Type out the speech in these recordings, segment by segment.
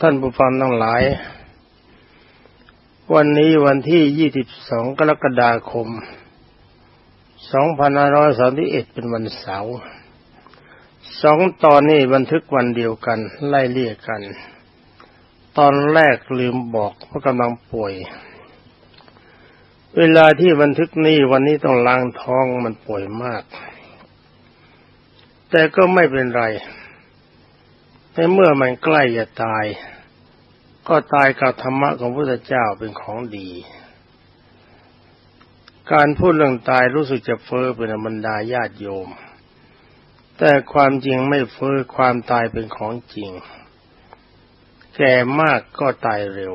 ท่านผู้ฟังทั้งหลาย วันนี้วันที่ 22 กรกฎาคม 2531 เป็นวันเสาร์สองตอนนี้บันทึกวันเดียวกัน ไล่เลี่ยกัน ตอนแรกลืมบอกเพราะกำลังป่วย เวลาที่บันทึกนี้วันนี้ต้องล้างท้องมันป่วยมาก แต่ก็ไม่เป็นไร ในเมื่อมันใกล้จะตาย ก็ตายกับธรรมะของพระพุทธเจ้าเป็นของดี การพูดเรื่องตายรู้สึกจะเฟ้อเป็นบรรดาญาติโยม แต่ความจริงไม่เฟ้อความตายเป็นของจริง แก่มากก็ตายเร็ว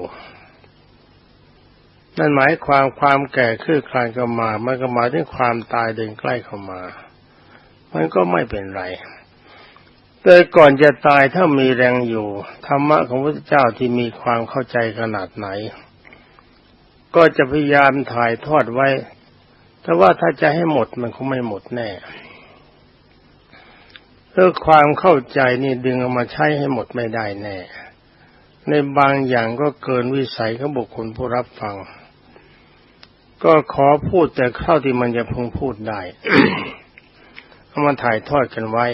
นั่นหมายความความแก่คืบคลานเข้ามา มันก็หมายถึงความตายเดินใกล้เข้ามา มันก็ไม่เป็นไร แต่ก่อนจะตายถ้ามีแรงอยู่ธรรมะของพระเจ้าที่มีความเข้าใจขนาดไหน ก็จะพยายามถ่ายทอดไว้ แต่ว่าถ้าจะให้หมดมันคงไม่หมดแน่เพื่อความเข้าใจนี่ดึงเอามาใช้ให้หมดไม่ได้แน่ ในบางอย่างก็เกินวิสัยของบุคคลผู้รับฟัง ก็ขอพูดแต่เข้าที่มันจะพึงพูดได้เอามาถ่ายทอดกันไว้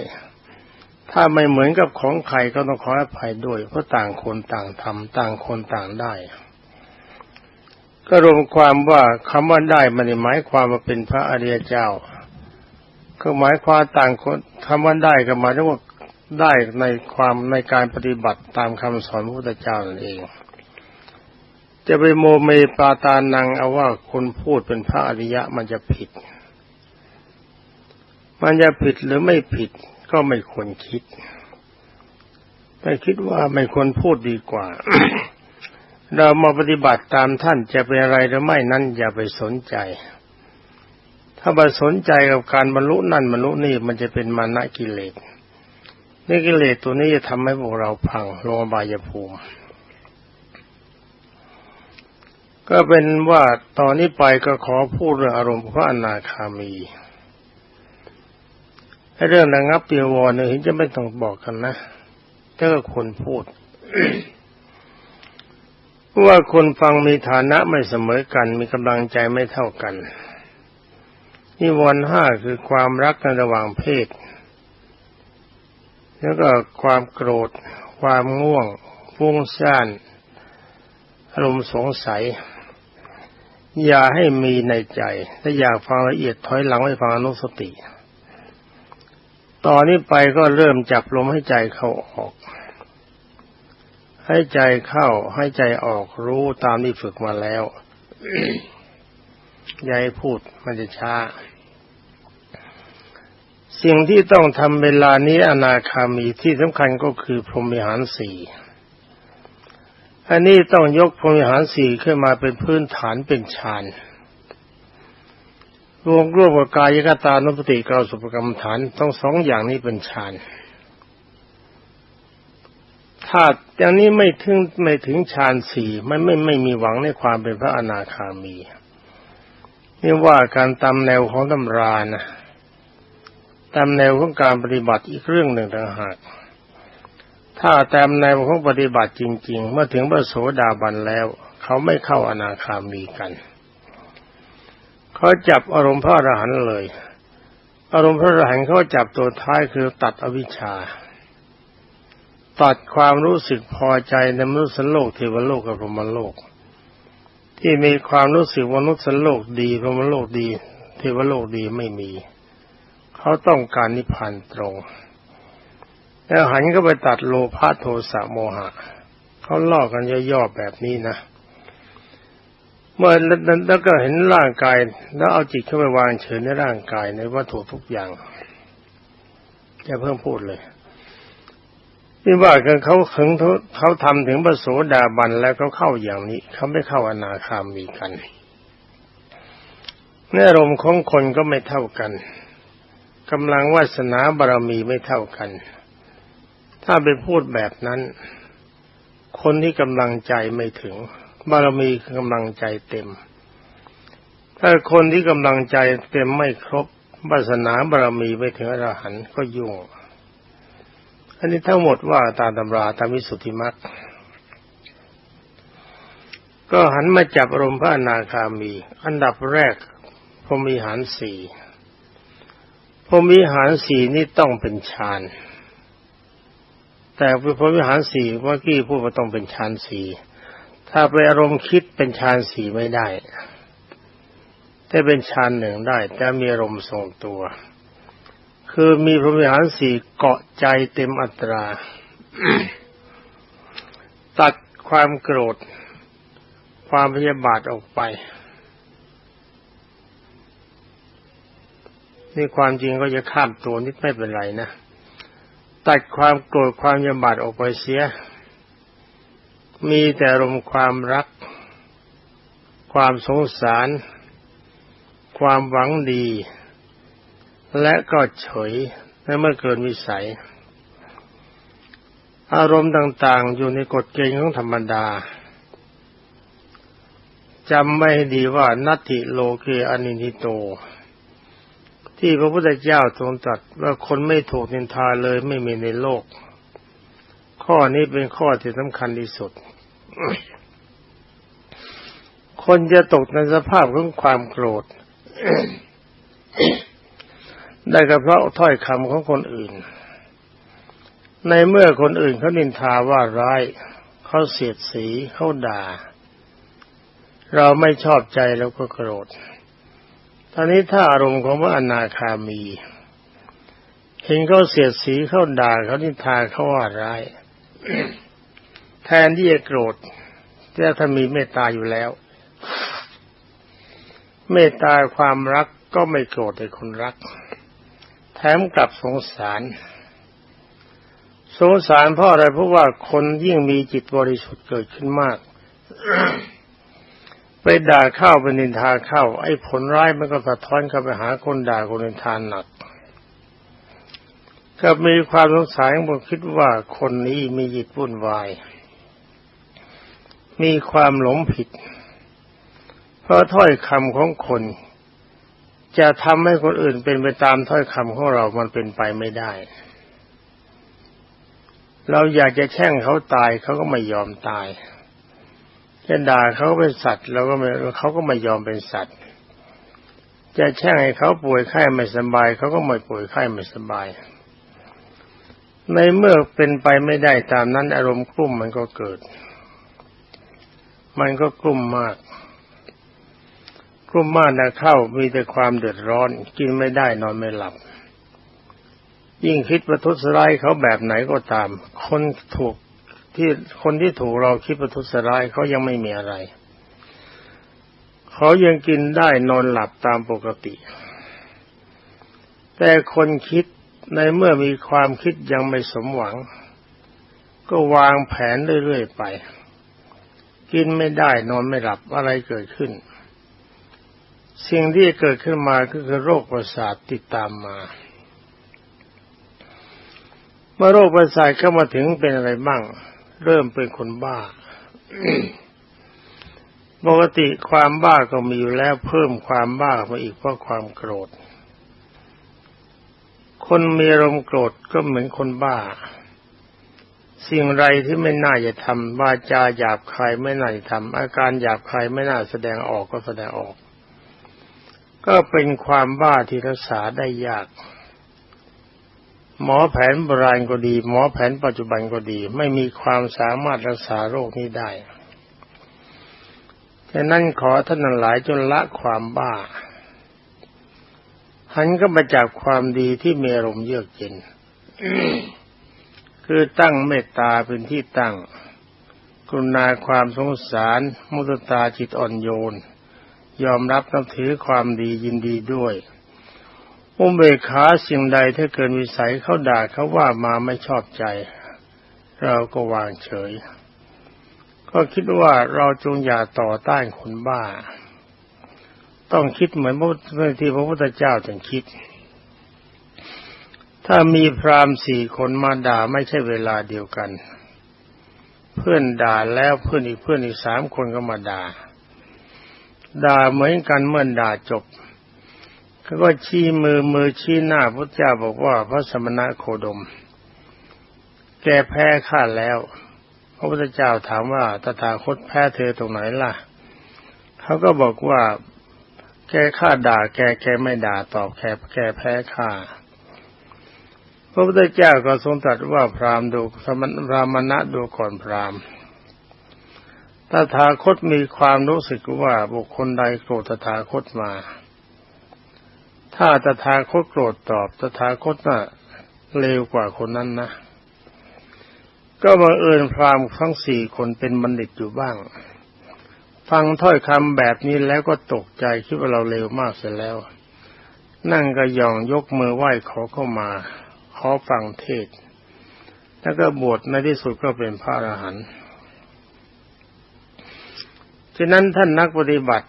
ถ้าไม่เหมือนกับของใครก็ต้องขออภัยด้วย เพราะต่างคนต่างทำต่างคนต่างได้ ก็รวมความว่าคำว่าได้มันหมายความว่าเป็นพระอริยเจ้า ก็หมายความต่างคนคำว่าได้ก็หมายถึงว่าได้ในความในการปฏิบัติตามคำสอนพระพุทธเจ้านั่นเอง จะไปโมเมปาตานังเอาว่าคนพูดเป็นพระอริยะมันจะผิด มันจะผิดหรือไม่ผิด ก็ไม่ควรคิด แต่คิดว่าไม่ควรพูดดีกว่า เรามาปฏิบัติตามท่านจะเป็นอะไรหรือไม่นั้นอย่าไปสนใจ ถ้าไปสนใจกับการบรรลุนั่นบรรลุนี่มันจะเป็นมานะกิเลสนี่กิเลสตัวนี้จะทำให้พวกเราพังลงบายภูมิ ก็เป็นว่าตอนนี้ไปก็ขอพูดเรื่องอารมณ์พระอนาคามี เรื่องระงับเปียวรเนี่ยเห็นจะไม่ต้องบอกกันนะถ้าก็คนพูดว่าคนฟังมีฐานะไม่เสมอกัน มีกำลังใจไม่เท่ากันนิวรณ์ห้าคือความรักในระหว่างเพศ แล้วก็ความโกรธ ความง่วงฟุ้งซ่านอารมณ์สงสัย อย่าให้มีในใจ ถ้าอยากฟังละเอียดถอยหลังไปฟังอนุสติ ตอนนี้ไปก็เริ่มจับลมให้ใจเข้าออก ให้ใจเข้าให้ใจออกรู้ตามที่ฝึกมาแล้วยายพูดมันจะช้า สิ่งที่ต้องทำเวลานี้อนาคามีที่สำคัญก็คือพรหมิหารสี่อันนี้ต้องยกพรหมิหารสี่ขึ้นมาเป็นพื้นฐานเป็นฌาน รวมรวมกับกายกตานุปติกาสุปกรรมฐานต้องสองอย่างนี้เป็นฌานถ้าอย่างนี้ไม่ถึงไม่ถึงฌานสี่มันไม่ไม่มีหวังในความเป็นพระอนาคามีนี่ว่าการตามแนวของตำรานะตามแนวของการปฏิบัติอีกเรื่องหนึ่งต่างหาก ถ้าตามแนวของปฏิบัติจริง ๆ เมื่อถึงพระโสดาบันแล้ว เขาไม่เข้าอนาคามีกัน เขาจับอารมณ์พระอรหันต์เลย อารมณ์พระอรหันต์เขาจับตัวท้ายคือตัดอวิชชา ตัดความรู้สึกพอใจในมนุษย์โลกเทวโลกกับพรหมโลก ที่มีความรู้สึกมนุษย์โลกดีพรหมโลกดี เทวโลกดีไม่มี เขาต้องการนิพพานตรง แล้วหันก็ไปตัดโลภะโทสะโมหะเขาลอกกันย่อๆแบบนี้นะ เมื่อแล้วก็เห็นร่างกาย แล้วเอาจิตเข้าไปวางเฉยในร่างกายในวัตถุทุกอย่างจะเพิ่มพูดเลยที่ว่ากันเขาถึงเขาทำถึงพระโสดาบันแล้วเขาเข้าอย่างนี้ เขาไม่เข้าอนาคามีกันเนื้อรมของคนก็ไม่เท่ากันกำลังวาสนาบารมีไม่เท่ากัน ถ้าไปพูดแบบนั้น คนที่กำลังใจไม่ถึง บารมีกำลังใจเต็ม ถ้าคนที่กำลังใจเต็มไม่ครบวาสนาบารมีไปถึงอรหันต์ก็ยุ่ง อันนี้ทั้งหมดว่าตามตำราตามวิสุทธิมรรคก็หันมาจับอารมณ์พระอนาคามี อันดับแรกพรมีหารสี่พรมีหารสี่นี่ต้องเป็นฌานแต่พรมิหารสี่เมื่อกี้พูดว่าต้องเป็นฌานสี่ ถ้าไปอารมณ์คิดเป็นฌานสี่ไม่ได้แต่เป็นฌานหนึ่งได้ แต่มีอารมณ์ทรงตัว คือมีพรหมิหารสี่เกาะใจเต็มอัตรา ตัดความโกรธ ความพยาบาทออกไปนี่ความจริงก็จะข้ามตัวนิดไม่เป็นไรนะ ตัดความโกรธความยาบาทออกไปเสีย มีแต่อารมณ์ความรัก ความสงสาร ความหวังดี และก็เฉยและเมื่อเกินวิสัย อารมณ์ต่างๆ อยู่ในกฎเกณฑ์ของธรรมดาจำไม่ดีว่านัตติโลเกอนินิโต ที่พระพุทธเจ้าทรงตรัสว่าคนไม่ถูกนินทาเลยไม่มีในโลก ข้อนี้เป็นข้อที่สำคัญที่สุด คนจะตกในสภาพของความโกรธ ได้ก็เพราะถ้อยคำของคนอื่น ในเมื่อคนอื่นเขานินทาว่าร้ายเขาเสียดสีเขาด่า เราไม่ชอบใจแล้วก็โกรธตอนนี้ถ้าอารมณ์ของพระอนาคามี เห็นเขาเสียดสีเขาด่าเขานินทาเขาว่าร้าย แทนที่จะโกรธแต่ถ้ามีเมตตาอยู่แล้ว เมตตาความรักก็ไม่โกรธในคนรัก แถมกลับสงสาร สงสารเพราะอะไรเพราะว่าคนยิ่งมีจิตบริสุทธิ์เกิดขึ้นมาก ไปด่าเข้าไปนินทาเข้า ไอ้ผลร้ายมันก็สะท้อนเข้าไปหาคนด่าคนนินทานหนักก็มีความสงสัยผมคิดว่าคนนี้มีจิตวุ่นวาย มีความหลงผิด เพราะถ้อยคำของคน จะทำให้คนอื่นเป็นไปตามถ้อยคำของเรามันเป็นไปไม่ได้ เราอยากจะแช่งเขาตายเขาก็ไม่ยอมตายจะด่าเขาเป็นสัตว์เราก็ไม่เขาก็ไม่ยอมเป็นสัตว์ จะแช่งให้เขาป่วยไข้ไม่สบายเขาก็ไม่ป่วยไข้ไม่สบาย ในเมื่อเป็นไปไม่ได้ตามนั้นอารมณ์กลุ่มมันก็เกิด มันก็กลุ่มมากกลุ่มมากนะเข้ามีแต่ความเดือดร้อน กินไม่ได้นอนไม่หลับ ยิ่งคิดประทุษร้ายเขาแบบไหนก็ตาม คนถูกที่คนที่ถูกเราคิดประทุษร้ายเขายังไม่มีอะไรเขายังกินได้นอนหลับตามปกติ แต่คนคิดในเมื่อมีความคิดยังไม่สมหวัง ก็วางแผนเรื่อยๆไป กินไม่ได้นอนไม่หลับอะไรเกิดขึ้น สิ่งที่เกิดขึ้นมาก็คือโรคประสาทติดตามมาเมื่อโรคประสาทเข้ามาถึงเป็นอะไรบ้าง เริ่มเป็นคนบ้าปกติความบ้าก็มีอยู่แล้วเพิ่มความบ้ามาอีกเพราะความโกรธ คนมีอารมณ์โกรธก็เหมือนคนบ้า สิ่งไรที่ไม่น่าจะทำวาจาหยาบคายไม่น่าจะทำอาการหยาบคายไม่น่าแสดงออกก็แสดงออก ก็เป็นความบ้าที่รักษาได้ยาก หมอแผนโบราณก็ดี หมอแผนปัจจุบันก็ดี ไม่มีความสามารถรักษาโรคนี้ได้ฉะนั้นขอท่านหลายจนละความบ้า หันก็มาจากความดีที่มีอารมณ์เยือกเย็น คือตั้งเมตตาเป็นที่ตั้ง กรุณาความสงสารมุตตาจิตอ่อนโยน ยอมรับนับถือความดียินดีด้วยอุเบกขาสิ่งใดถ้าเกินวิสัยเขาด่าเขาว่ามาไม่ชอบใจ เราก็วางเฉย ก็คิดว่าเราจงอย่าต่อต้านคนบ้า ต้องคิดเหมือนที่พระพุทธเจ้าจึงคิด ถ้ามีพราหมณ์สี่คนมาด่าไม่ใช่เวลาเดียวกัน เพื่อนด่าแล้วเพื่อนอีกเพื่อนอีกสามคนก็มาด่า ด่าเหมือนกันเมื่อด่าจบเขาก็ชี้มือมือชี้หน้าพระเจ้าบอกว่าพระสมณะโคดม แกแพ้ข้าแล้ว พระพุทธเจ้าถามว่าตถาคตแพ้เธอตรงไหนล่ะ เขาก็บอกว่า แกข้าด่า แกแกไม่ด่าตอบแกแกแพ้ข้า พระพุทธเจ้าก็ทรงตรัสว่าพราหมณ์ดูสมณพรามณะดูก่อนพราหมณ์ตถาคตมีความรู้สึกว่าบุคคลใดโกรธตถาคตมา ถ้าตถาคตโกรธตอบตถาคตน่ะเลวกว่าคนนั้นนะ ก็บังเอิญพราหมณ์ทั้งสี่คนเป็นบัณฑิตอยู่บ้าง ฟังถ้อยคำแบบนี้แล้วก็ตกใจคิดว่าเราเลวมากเสียแล้ว นั่งก็ย่องยกมือไหว้ขอเข้ามา ขอฟังเทศ แล้วก็บวชในที่สุดก็เป็นพระอรหันต์ฉะนั้นท่านนักปฏิบัติ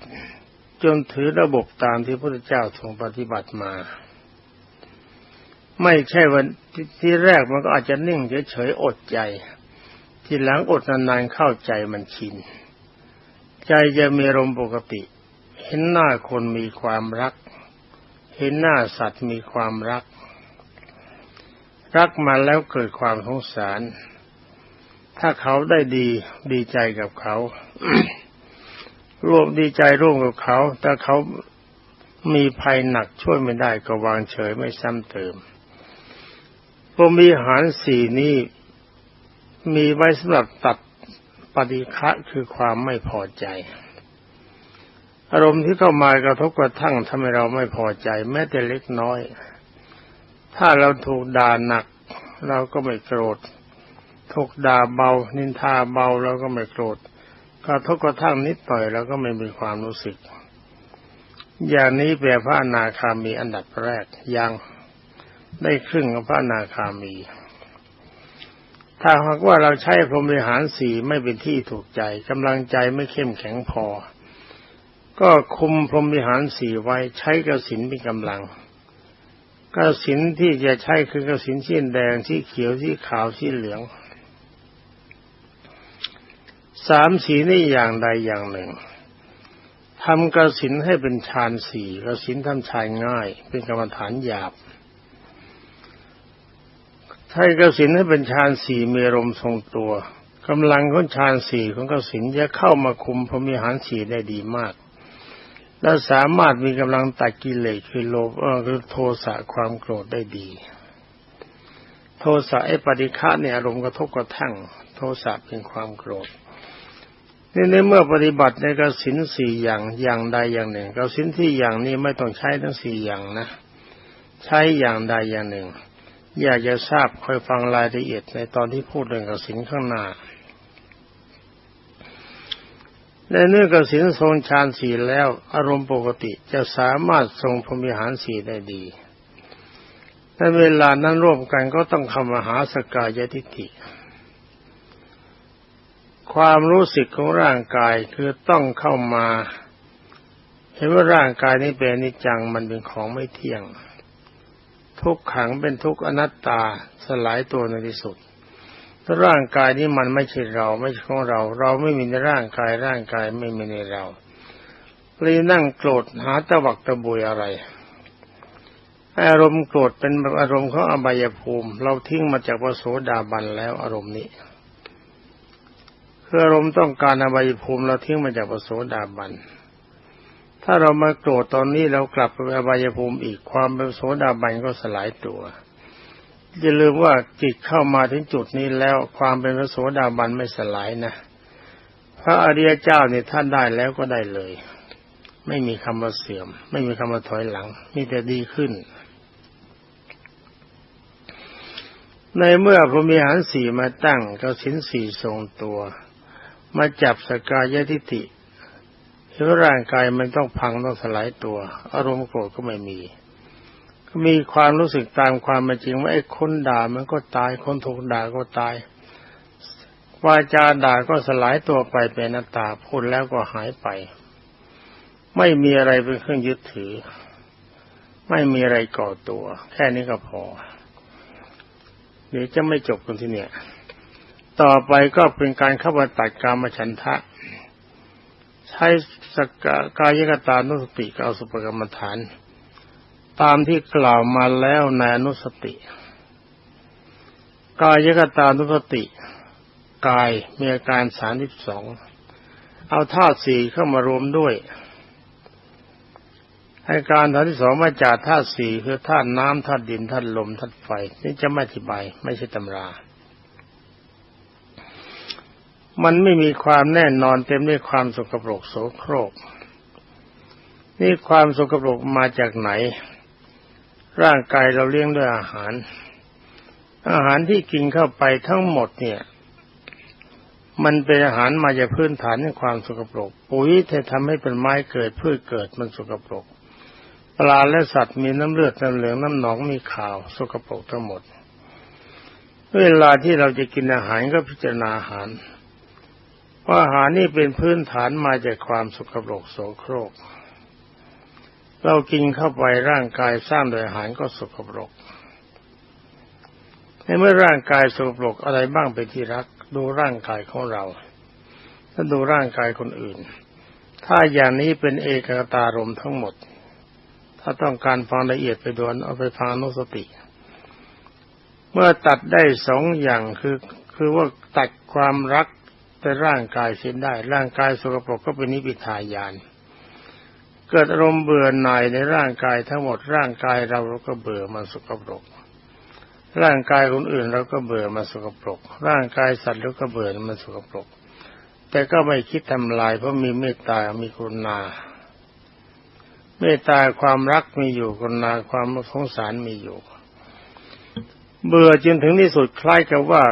จนถือระบบตามที่พระพุทธเจ้าทรงปฏิบัติมา ไม่ใช่วันที่แรกมันก็อาจจะนิ่งเฉยๆอดใจ ทีหลังอดนานๆเข้าใจมันชิน ใจจะมีลมปกติ เห็นหน้าคนมีความรัก เห็นหน้าสัตว์มีความรัก รักมาแล้วเกิดความสงสาร ถ้าเขาได้ดีดีใจกับเขา ร่วมดีใจร่วมกับเขา แต่เขามีภัยหนักช่วยไม่ได้ก็วางเฉยไม่ซ้ำเติมพรมีหารสี่นี้มีไว้สำหรับตัดปฏิฆะคือความไม่พอใจ อารมณ์ที่เข้ามากระทบกระทั่งทำให้เราไม่พอใจ แม้แต่เล็กน้อย ถ้าเราถูกด่าหนัก เราก็ไม่โกรธ ถูกด่าเบา นินทาเบาเราก็ไม่โกรธกระทบกระทั่งนิดหน่อยเราก็ไม่มีความรู้สึก อย่างนี้แปลพระอนาคามีอันดับแรกยังได้ครึ่งของพระอนาคามี ถ้าหากว่าเราใช้พรหมวิหารสี่ไม่เป็นที่ถูกใจกำลังใจไม่เข้มแข็งพอ ก็คุมพรหมวิหารสี่ไว้ใช้กระสินเป็นกำลัง กระสินที่จะใช้คือกระสินสีแดงสีเขียวสีขาวสีเหลืองสามสีนี่อย่างใดอย่างหนึ่งทำกระสินให้เป็นฌานสี่กระสินทำฌานง่าย เป็นกรรมฐานหยาบถ้ากระสินให้เป็นฌานสี่มีลมทรงตัวกำลังของฌานสี่ของกระสินจะเข้ามาคุมพรมิหารสี่ได้ดีมาก และสามารถมีกำลังตัดกิเลสคือโลภคือโทสะความโกรธได้ดี โทสะไอ้ปฏิฆะเนี่ยอารมณ์กระทบกระทั่ง โทสะเป็นความโกรธนี่ในเมื่อปฏิบัติในกสินสี่อย่างอย่างใดอย่างหนึ่งกสินที่อย่างนี้ไม่ต้องใช้ทั้งสี่อย่างนะ ใช้อย่างใดอย่างหนึ่ง อยากจะทราบคอยฟังรายละเอียดในตอนที่พูดเรื่องกสินข้างหน้า ในเนื้อกสินทรงฌานสี่แล้ว อารมณ์ปกติจะสามารถทรงพรมิหารสี่ได้ดีในเวลานั้นร่วมกันก็ต้องคำมหาสกายทิฏฐิความรู้สึกของร่างกายคือต้องเข้ามาเห็นว่าร่างกายนี้เป็นนิจังมันเป็นของไม่เที่ยง ทุกขังเป็นทุกอนัตตาสลายตัวในที่สุด ร่างกายนี้มันไม่ใช่เรา ไม่ใช่ของเรา เราไม่มีในร่างกายร่างกายไม่มีในเราเลยนั่งโกรธหาตะวักตะบุยอะไร อารมณ์โกรธเป็นอารมณ์ของอบายภูมิ เราทิ้งมาจากพระโสดาบันแล้วอารมณ์นี้คืออารมณ์ต้องการอบายภูมิเราทิ้งมาจากปโสดาบันถ้าเรามาโกรธตอนนี้เรากลับไปอบายภูมิอีกความเป็นโสดาบันก็สลายตัว อย่าลืมว่าจิตเข้ามาถึงจุดนี้แล้วความเป็นพระโสดาบันไม่สลายนะ พระอริยเจ้าเนี่ยท่านได้แล้วก็ได้เลย ไม่มีคำว่าเสื่อม ไม่มีคำว่าถอยหลัง มีแต่ดีขึ้น ในเมื่อพรหมีหารสี่มาตั้งก็สินสี่ทรงตัว มาจับสกายทิฏฐิเห็นร่างกายมันต้องพังต้องสลายตัว อารมณ์โกรธก็ไม่มี มีความรู้สึกตามความเป็นจริงว่าไอ้คนด่ามันก็ตาย คนถูกด่าก็ตายวาจาด่าก็สลายตัวไปเป็นนัตตาพูดแล้วก็หายไป ไม่มีอะไรเป็นเครื่องยึดถือ ไม่มีอะไรก่อตัว แค่นี้ก็พอ เดี๋ยวจะไม่จบกันที่เนี่ย ต่อไปก็เป็นการเข้าไปตัดกามฉันทะ ใช้สกกายกตานุสติกับสุปกรรมฐาน ตามที่กล่าวมาแล้วในอนุสติ กายกตานุสติ กายมีอาการสามสิบสองเอาธาตุสี่เข้ามารวมด้วยอาการฐานที่สองมาจากธาตุสี่คือธาตุน้ำธาตุดินธาตุลมธาตุไฟ นี่จะไม่อธิบาย ไม่ใช่ตำรา มันไม่มีความแน่นอนเต็มด้วยความสกปรกโสโครกนี่ความสกปรกมาจากไหน ร่างกายเราเลี้ยงด้วยอาหาร อาหารที่กินเข้าไปทั้งหมดเนี่ย มันเป็นอาหารมาจากพื้นฐานของความสกปรก ปุ๋ยที่ทำให้เป็นไม้เกิดพืชเกิดมันสกปรก ปลาและสัตว์มีน้ำเลือดน้ำเหลืองน้ำหนองมีข่าว สกปรกทั้งหมด เวลาที่เราจะกินอาหารก็พิจารณาอาหารว่าอาหารนี่เป็นพื้นฐานมาจากความสกปรกโสโครก เรากินเข้าไปร่างกายสร้างโดยอาหารก็สกปรกในเมื่อร่างกายสกปรกอะไรบ้างเป็นที่รัก ดูร่างกายของเรา ถ้าดูร่างกายคนอื่น ถ้าอย่างนี้เป็นเอกตารมทั้งหมด ถ้าต้องการฟังละเอียดไปดวนเอาไปฟังนุสติ เมื่อตัดได้สองอย่างคือคือว่าตัดความรักแต่ร่างกายเสียได้ ร่างกายสกปรกก็เป็นนิพิทายาน เกิดอารมณ์เบื่อหน่ายในร่างกายทั้งหมดร่างกายเราเราก็เบื่อมันสกปรก ร่างกายคนอื่นเราก็เบื่อมันสกปรก ร่างกายสัตว์เราก็เบื่อมันสกปรก แต่ก็ไม่คิดทำลายเพราะมีเมตตา มีกรุณา เมตตาความรักมีอยู่กรุณาความสงสารมีอยู่เบื่อจนถึงที่สุดคล้ายกับว่า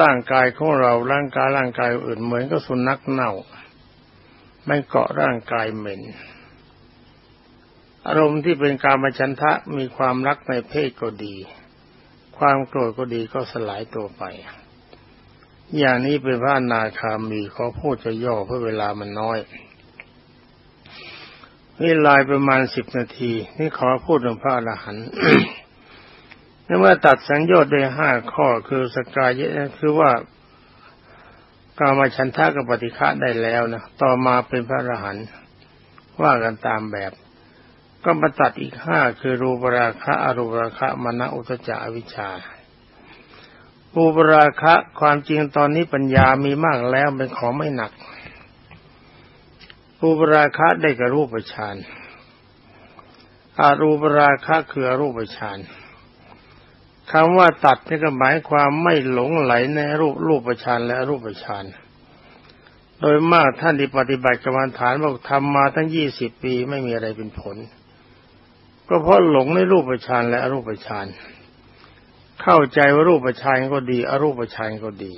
ร่างกายของเราร่างกายร่างกายอื่นเหมือนกับสุนัขเน่า มันเกาะร่างกายเหม็น อารมณ์ที่เป็นการมฉันทะมีความรักในเพศก็ดี ความโกรธก็ดีก็สลายตัวไป อย่างนี้เป็นพระนาคามีขอพูดจะย่อเพราะเวลามันน้อยนี่ลายประมาณสิบนาที นี่ขอพูดถึงพระอรหันต์เมื่อตัดสังโยชน์ได้ห้าข้อคือสกายะคือว่ากามาชันทากับปฏิฆะได้แล้วนะต่อมาเป็นพระอรหันต์ว่ากันตามแบบ ก็มาตัดอีกห้าคือรูปราคะอรูปราคะมณอุตจาวิชารูปราคะความจริงตอนนี้ปัญญามีมากแล้วเป็นของไม่หนักรูปราคะได้กับรูปฌานอารูปราคะคืออรูปฌานคำว่าตัดนี่ก็หมายความไม่หลงไหลในรูปรูปฌานและรูปฌานโดยมากท่านที่ปฏิบัติกรรมฐานบอกทำมาตั้งยี่สิบปีไม่มีอะไรเป็นผล ก็เพราะหลงในรูปฌานและอรูปฌานเข้าใจว่ารูปฌานก็ดี อรูปฌานก็ดี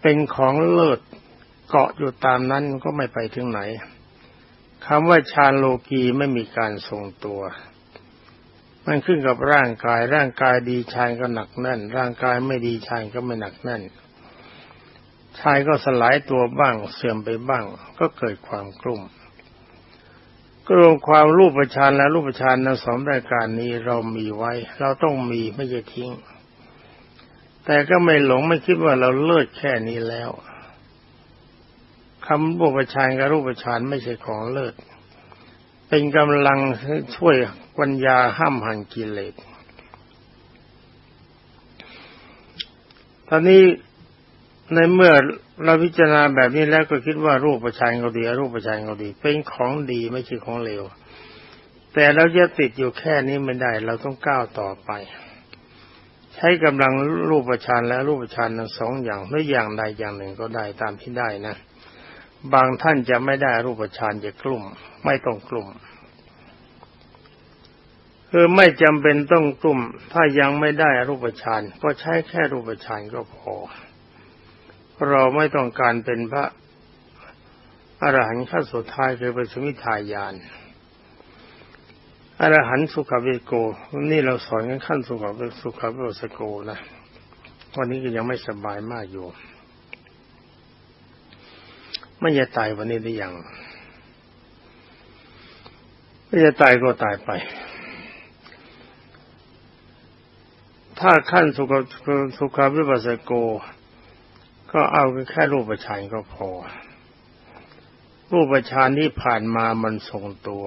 เป็นของเลิศเกาะอยู่ตามนั้นก็ไม่ไปถึงไหนคำว่าฌานโลกีไม่มีการทรงตัว มันขึ้นกับร่างกาย ร่างกายดีฌานก็หนักแน่น ร่างกายไม่ดีฌานก็ไม่หนักแน่นชายก็สลายตัวบ้างเสื่อมไปบ้าง ก็เกิดความกลุ่ม ก็รวมความรูปประชานและรูปประชานในสองรายการนี้เรามีไว้ เราต้องมีไม่จะทิ้ง แต่ก็ไม่หลงไม่คิดว่าเราเลิศแค่นี้แล้วคำรูปฌานกับรูปฌานไม่ใช่ของเลิศเป็นกำลังช่วยปัญญาห้ามหันกิเลสตอนนี้ ในเมื่อเราพิจารณาแบบนี้แล้วก็คิดว่ารูปฌานก็ดีรูปฌานก็ดี เป็นของดีไม่ใช่ของเลว แต่เราจะติดอยู่แค่นี้ไม่ได้ เราต้องก้าวต่อไป ใช้กำลังรูปฌานและรูปฌานทั้งสองอย่างหรืออย่างใดอย่างหนึ่งก็ได้ตามที่ได้นะ บางท่านจะไม่ได้รูปฌานจะกลุ่ม ไม่ต้องกลุ่มคือไม่จำเป็นต้องกลุ่ม ถ้ายังไม่ได้รูปฌานก็ใช้แค่รูปฌานก็พอ เราไม่ต้องการเป็นพระอรหันต์ขั้นสุดท้ายคือเป็นสมิทายานอรหันต์สุขเวโก นี่เราสอนกันขั้นสุขเวสุขเวสโกนะวันนี้ก็ยังไม่สบายมากอยู่ไม่จะตายวันนี้ได้ยังไม่จะตายก็ตายไป ถ้าขั้นสุขสุขวิปัสสโก ก็เอาแค่รูปฌานก็พอ รูปฌานที่ผ่านมามันทรงตัว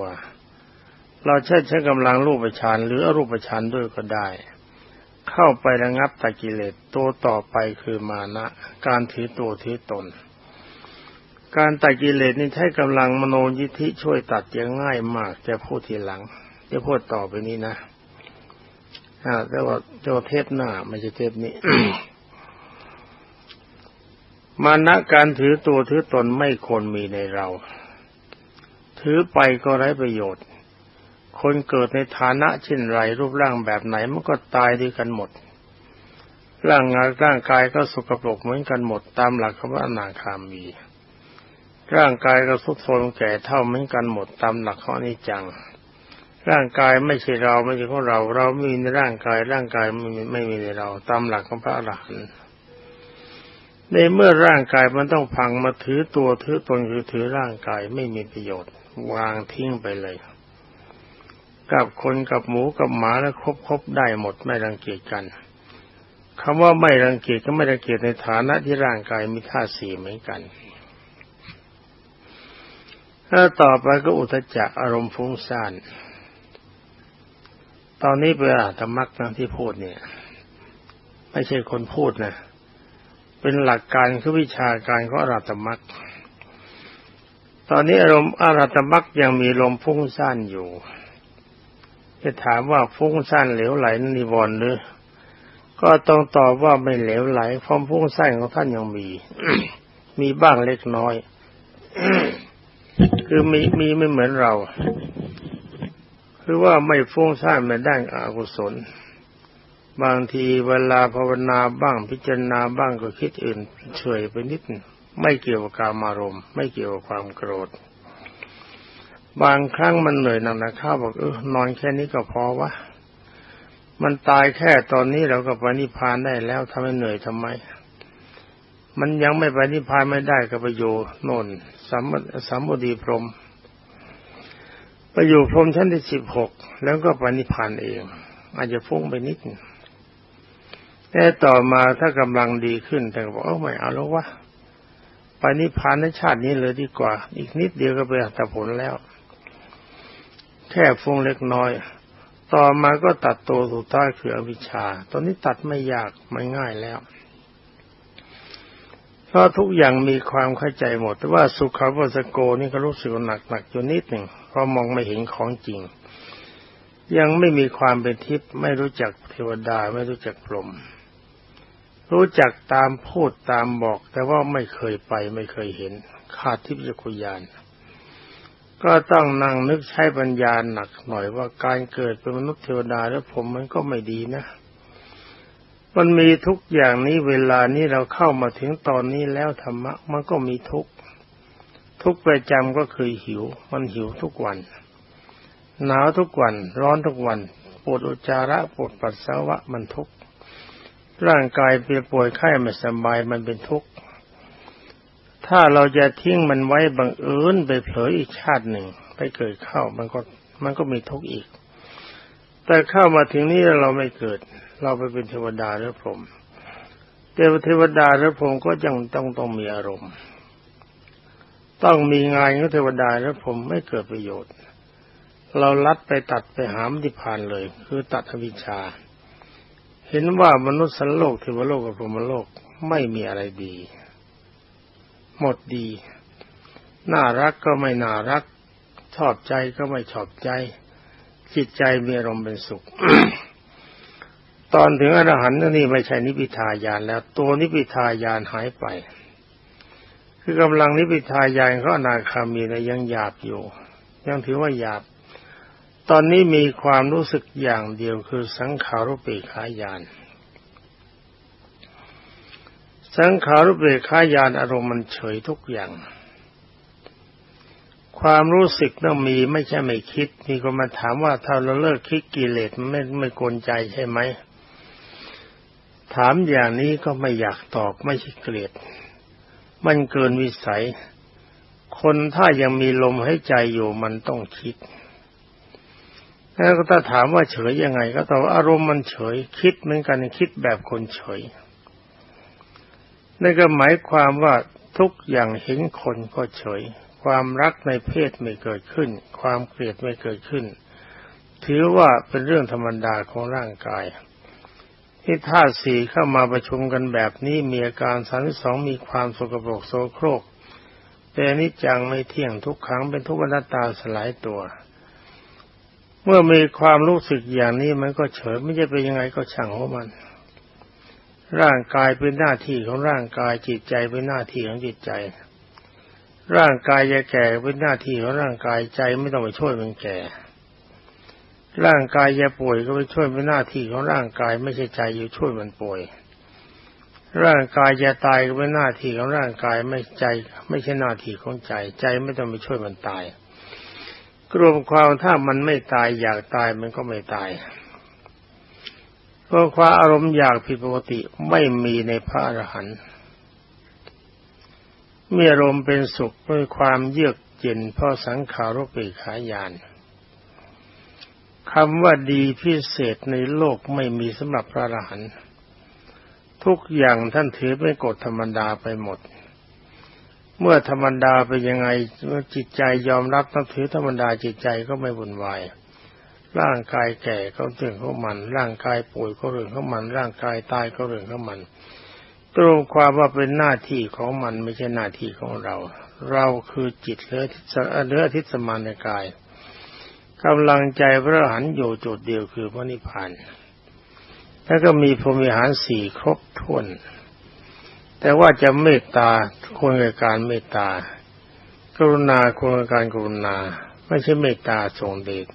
เราใช้ใช้กำลังรูปฌานหรืออรูปฌานด้วยก็ได้ เข้าไประงับตะกิเลสตัวต่อไปคือมานะ การถือตัวถือตน การตัดกิเลสนี่ใช้กำลังมโนยิทธิช่วยตัดย่างง่ายมากจะพูดทีหลังจะพูดต่อไปนี้นะอ่าแต่ว่าเจ้าเทปหน้าไม่ใช่เทปนี้ มานะการถือตัวถือตนไม่ควรมีในเรา ถือไปก็ไร้ประโยชน์ คนเกิดในฐานะเช่นไรรูปร่างแบบไหนมันก็ตายด้วยกันหมด ร่างงานร่างกายก็สกปรกเหมือนกันหมดตามหลักคำว่าอนาคามี ร่างกายก็ทุกโทรมแก่เท่าเหมือนกันหมดตามหลักข้อนี้จัง ร่างกายไม่ใช่เราไม่ใช่ของเรา เราไม่มีในร่างกายร่างกายไม่มีไม่มีในเรา ตามหลักของพระอรหันต์ ในเมื่อร่างกายมันต้องพังมาถือตัวถือตนคือถือร่างกายไม่มีประโยชน์ วางทิ้งไปเลย กับคนกับหมูกับหมาแล้วครบครบได้หมดไม่รังเกียจกันคำว่าไม่รังเกียจก็ไม่รังเกียจในฐานะที่ร่างกายมีธาตุสี่เหมือนกันถ้าต่อไปก็อุทจักอารมณ์ฟุ้งซ่านตอนนี้เป็นอาตมักนะที่พูดเนี่ย ไม่ใช่คนพูดนะ เป็นหลักการคือวิชาการของอรัตมักตอนนี้อารมณ์อารัตมักยังมีลมฟุ้งซ่านอยู่ จะถามว่าฟุ้งซ่านเหลวไหลนิวรณ์หรือ ก็ต้องตอบว่าไม่เหลวไหลความฟุ้งซ่านของท่านยังมี มีบ้างเล็กน้อย คือมีมีไม่เหมือนเรา คือว่าไม่ฟุ้งซ่านในด้านอากุศล บางทีเวลาภาวนาบ้างพิจารณาบ้างก็คิดอื่นเฉยไปนิด ไม่เกี่ยวกับการมารมณ์ไม่เกี่ยวกับความโกรธ บางครั้งมันเหนื่อยหนักนะข้าบอกเออนอนแค่นี้ก็พอวะมันตายแค่ตอนนี้เราก็ไปนิพพานได้แล้วทำไมเหนื่อยทำไม มันยังไม่ไปนิพพานไม่ได้ก็ไปอยู่โน่นสัมสัมบดีพรมไปอยู่พรมชั้นที่สิบหกแล้วก็ปณิพานเอง อาจจะฟุ้งไปนิด แต่ต่อมาถ้ากำลังดีขึ้นแต่บอกเออไม่เอาแล้ววะไปนิพพานในชาตินี้เลยดีกว่า อีกนิดเดียวก็ไปอัตผลแล้ว แค่ฟุ้งเล็กน้อย ต่อมาก็ตัดตัวสุดท้ายคืออวิชชา ตอนนี้ตัดไม่ยากไม่ง่ายแล้วเพราะทุกอย่างมีความเข้าใจหมด แต่ว่าสุขาวสโกนี่ก็รู้สึกหนักหนักอยู่นิดหนึ่งเพราะมองไม่เห็นของจริง ยังไม่มีความเป็นทิพย์ไม่รู้จักเทวดาไม่รู้จักพรหม รู้จักตามพูดตามบอก แต่ว่าไม่เคยไปไม่เคยเห็น ขาดทิพยคุยานก็ต้องนั่งนึกใช้ปัญญาหนักหน่อยว่าการเกิดเป็นมนุษย์เทวดาแล้วผมมันก็ไม่ดีนะ มันมีทุกอย่างนี้เวลานี้เราเข้ามาถึงตอนนี้แล้วธรรมะมันก็มีทุกทุกประจำก็คือหิว มันหิวทุกวัน หนาวทุกวัน ร้อนทุกวันปวดอุจจาระปวดปัสสาวะมันทุกข์ ร่างกายเปียป่วยไข้ไม่สบายมันเป็นทุกข์ ถ้าเราจะทิ้งมันไว้บังเอิญไปเผลออีกชาติหนึ่ง ไปเกิดเข้ามันก็มันก็มีทุกข์อีก แต่เข้ามาถึงนี้เราไม่เกิด เราไปเป็นเทวดาหรือพรหมแต่เทวดาหรือพรหมก็ยังต้องต้องมีอารมณ์ ต้องมีงานของเทวดาหรือพรหมไม่เกิดประโยชน์ เราลัดไปตัดไปหามนิพพานเลย คือตัดอวิชชา เห็นว่ามนุษย์สันโลกเทวโลกกับพรหมโลกไม่มีอะไรดี หมดดี น่ารักก็ไม่น่ารัก ชอบใจก็ไม่ชอบใจ จิตใจมีอารมณ์เป็นสุข ตอนถึงอรหันต์นี่ไม่ใช่นิพิทายานแล้ว ตัวนิพิทายานหายไป คือกำลังนิพิทายานเขาอนาคามีนะยังหยาบอยู่ ยังถือว่าหยาบ ตอนนี้มีความรู้สึกอย่างเดียวคือสังขารุเปขายาน สังขารุเปขายานอารมณ์มันเฉยทุกอย่าง ความรู้สึกต้องมีไม่ใช่ไม่คิด มีคนมาถามว่าถ้าเราเลิกคิดกิเลสไม่ไม่กลใจใช่ไหม ถามอย่างนี้ก็ไม่อยากตอบไม่ใช่เกลียด มันเกินวิสัย คนถ้ายังมีลมหายใจอยู่มันต้องคิด แล้วก็ถ้าถามว่าเฉยยังไง ก็ตอบว่าอารมณ์มันเฉย คิดเหมือนกันคิดแบบคนเฉยนั่นก็หมายความว่าทุกอย่างเห็นคนก็เฉย ความรักในเพศไม่เกิดขึ้น ความเกลียดไม่เกิดขึ้น ถือว่าเป็นเรื่องธรรมดาของร่างกาย ที่ธาตุสี่เข้ามาประชุมกันแบบนี้มีอาการสามสองมีความสกปรกโสโครก แต่นิจจังไม่เที่ยงทุกครั้งเป็นทุกวันตาสลายตัว เมื่อมีความรู้สึกอย่างนี้มันก็เฉยไม่ใช่เป็นยังไงก็ช่างของมัน ร่างกายเป็นหน้าที่ของร่างกายจิตใจเป็นหน้าที่ของจิตใจ ร่างกายจะแก่เป็นหน้าที่ของร่างกายใจไม่ต้องไปช่วยมันแก่ ร่างกายจะป่วยก็ไปช่วยเป็นหน้าที่ของร่างกายไม่ใช่ใจอยู่ช่วยมันป่วย ร่างกายจะตายก็เป็นหน้าที่ของร่างกายไม่ใจ ไม่ใช่หน้าที่ของใจ ใจไม่ต้องไปช่วยมันตาย รวมความถ้ามันไม่ตายอยากตายมันก็ไม่ตายเพราะความอารมณ์อยากผิดปกติไม่มีในพระอรหันต์มีอารมณ์เป็นสุขด้วยความเยือกเย็นเพราะสังขารปิขายานคำว่าดีพิเศษในโลกไม่มีสำหรับพระอรหันต์ทุกอย่างท่านถือเป็นกฎธรรมดาไปหมด เมื่อธรรมดาเป็นยังไงเมื่อจิตใจยอมรับต้องถือธรรมดาจิตใจก็ไม่วุ่นวายร่างกายแก่ก็เรื่องของมัน ร่างกายป่วยก็เรื่องของมัน ร่างกายตายก็เรื่องของมัน ตรงความว่าเป็นหน้าที่ของมันไม่ใช่หน้าที่ของเรา เราคือจิตเลือทิศเลือทิศมานในกายกำลังใจพระหันอยู่จุดเดียวคือพระนิพพานแล้วก็มีพรมิหารสี่ครบถ้วน แต่ว่าจะเมตตาควรกับการเมตตา กรุณาควรกับการกรุณา ไม่ใช่เมตตาทรงเดช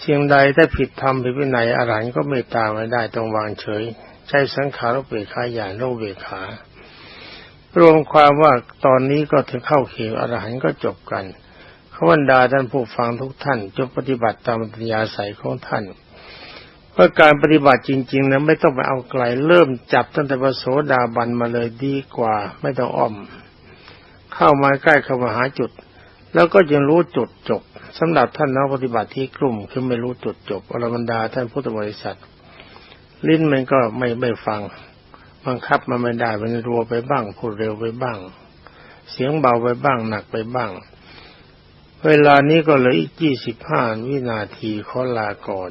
เชียงใดถ้าผิดธรรมผิดวินัยอรหันต์ก็เมตตาไม่ได้ต้องวางเฉย ใช้สังขารเปรขาใหญ่โลเบขารวมความว่าตอนนี้ก็ถึงเข้าเขตอรหันต์ก็จบกันขบันดาท่านผู้ฟังทุกท่านจงปฏิบัติตามปัญญาใสของท่าน เพื่อการปฏิบัติจริง ๆนะไม่ต้องไปเอาไกลเริ่มจับตั้งแต่ประโสดาบันมาเลยดีกว่า ไม่ต้องอ้อม เข้ามาใกล้เข้ามาหาจุด แล้วก็ยังรู้จุดจบสำหรับท่านนักปฏิบัติที่กลุ่มคือไม่รู้จุดจบอรบรรดาท่านพุทธบริษัท ลิ้นมันก็ไม่ไม่ฟัง บังคับมันไม่ได้มันรัวไปบ้างพูดเร็วไปบ้าง เสียงเบาไปบ้างหนักไปบ้าง เวลานี้ก็เหลืออีกยี่สิบห้าวินาทีขอลาก่อน